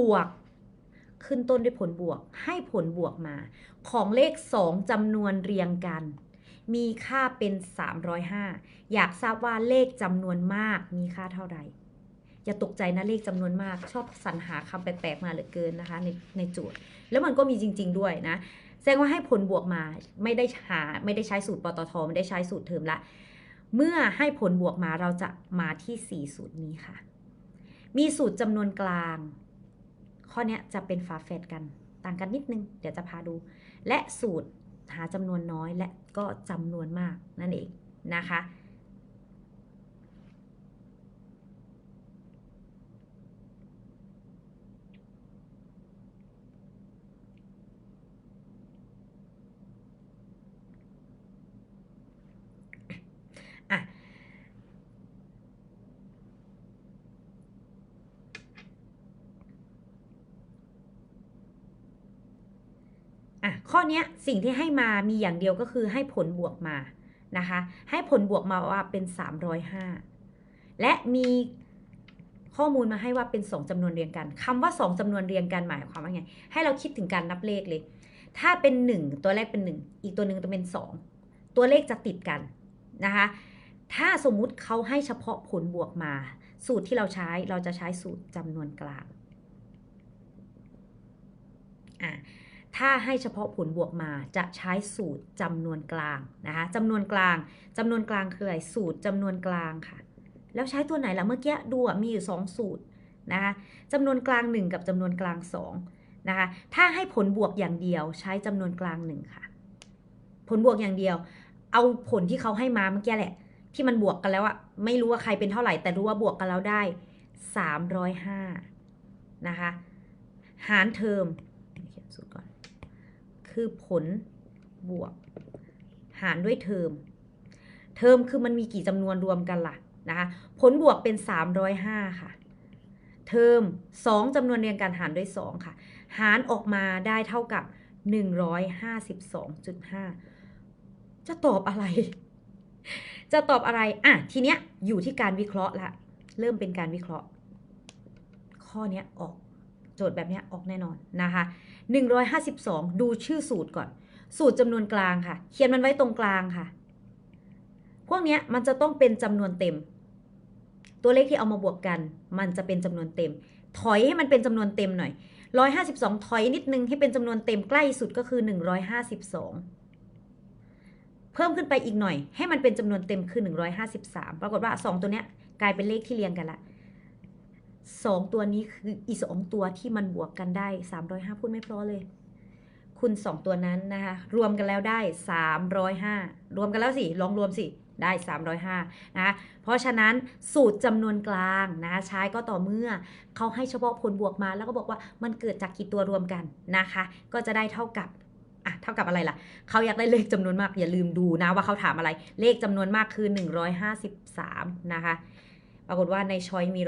บวก ขึ้นต้นด้วยผลบวก ให้ผลบวกมา ของเลข 2จำนวนเรียงกัน มีค่าเป็น 305 อยากทราบว่าเลขจำนวนมากมีค่าเท่าไหร่อย่าตกใจนะเลขจำนวนมาก ชอบสรรหาคำแปลกๆมาเหลือเกินนะคะในในโจทย์ แล้วมันก็มีจริง ๆ ด้วยนะแสดงว่าให้ผลบวกมาไม่ได้หาไม่ได้ใช้สูตรปตทไม่ได้ใช้สูตรเทอมละ เมื่อให้ผลบวกมาเราจะมาที่ 4 สูตรนี้ค่ะ มีสูตรจำนวนกลาง ข้อนี้จะเป็นฝาแฝดกันต่างกันนิดนึง เดี๋ยวจะพาดู และสูตรหาจำนวนน้อยและก็จำนวนมากนั่นเองนะคะ อะข้อนี้สิ่งที่ให้มามีอย่างเดียวก็คือให้ผลบวกมานะคะ ให้ผลบวกมาว่าเป็น 305 และมีข้อมูลมาให้ว่าเป็น 2จำนวนเรียงกันคำว่า 2จำนวนเรียงกันหมายความว่าไง ให้เราคิดถึงการนับเลขเลย ถ้าเป็น 1 ตัวแรกเป็น 1 อีกตัวหนึ่งจะเป็น 2 ตัวเลขจะติดกันนะคะ ถ้าสมมุติเขาให้เฉพาะผลบวกมา สูตรที่เราใช้เราจะใช้สูตรจำนวนกลางอะ ถ้าให้เฉพาะผลบวกมาจะใช้สูตรจำนวนกลางนะคะจำนวนกลางจำนวนกลางคืออะไรสูตรจำนวนกลางค่ะ แล้วใช้ตัวไหนล่ะเมื่อกี้ดูมีอยู่ 2 สูตรนะคะจำนวนกลาง 1 กับจำนวนกลาง2นะคะถ้าให้ผลบวกอย่างเดียวใช้จำนวนกลาง 1 ค่ะ ผลบวกอย่างเดียว เอาผลที่เขาให้มาเมื่อกี้แหละ ที่มันบวกกันแล้วอะไม่รู้ว่าใครเป็นเท่าไหร่ แต่รู้ว่าบวกกันแล้วได้ 305นะคะหารเทอมเขียนสูตรก่อน คือผลบวก หารด้วยเทอม เทอมคือมันมีกี่จำนวนรวมกันล่ะนะคะ ผลบวกเป็น 305 ค่ะ เทอม 2จำนวนเรียงกันหารด้วย 2 ค่ะ หารออกมาได้เท่ากับ 152.5 จะตอบอะไร จะตอบอะไร อะ ทีเนี้ยอยู่ที่การวิเคราะห์ละ เริ่มเป็นการวิเคราะห์ ข้อเนี้ยออก โจทย์แบบเนี้ยออกแน่นอนนะคะ 152 ดูชื่อสูตรก่อน สูตรจำนวนกลางค่ะ เขียนมันไว้ตรงกลางค่ะ พวกเนี้ยมันจะต้องเป็นจำนวนเต็ม ตัวเลขที่เอามาบวกกัน มันจะเป็นจำนวนเต็ม ถอยให้มันเป็นจำนวนเต็มหน่อย 152 ถอยนิดนึงให้เป็นจำนวนเต็มใกล้สุดก็คือ 152เพิ่มขึ้นไปอีกหน่อยให้มันเป็นจำนวนเต็มคือ 153 ปรากฏว่า 2 ตัวเนี้ยกลายเป็นเลขที่เรียงกันละ 2ตัวนี้คืออีสองตัวที่มันบวกกันได้ 305 พูดไม่เพราะเลย คุณ 2 ตัวนั้นนะคะรวมกันแล้วได้ 305 รวมกันแล้วสิ ลองรวมสิ ได้ 305นะคะเพราะฉะนั้นสูตรจำนวนกลางนะใช้ก็ต่อเมื่อเขาให้เฉพาะผลบวกมาแล้วก็บอกว่ามันเกิดจากกี่ตัวรวมกันนะคะ ก็จะได้เท่ากับอะเท่ากับอะไรล่ะ เขาอยากได้เลขจำนวนมากอย่าลืมดูนะว่าเขาถามอะไร เลขจำนวนมากคือ 153 นะคะ ปรากฏว่าในช้อยมี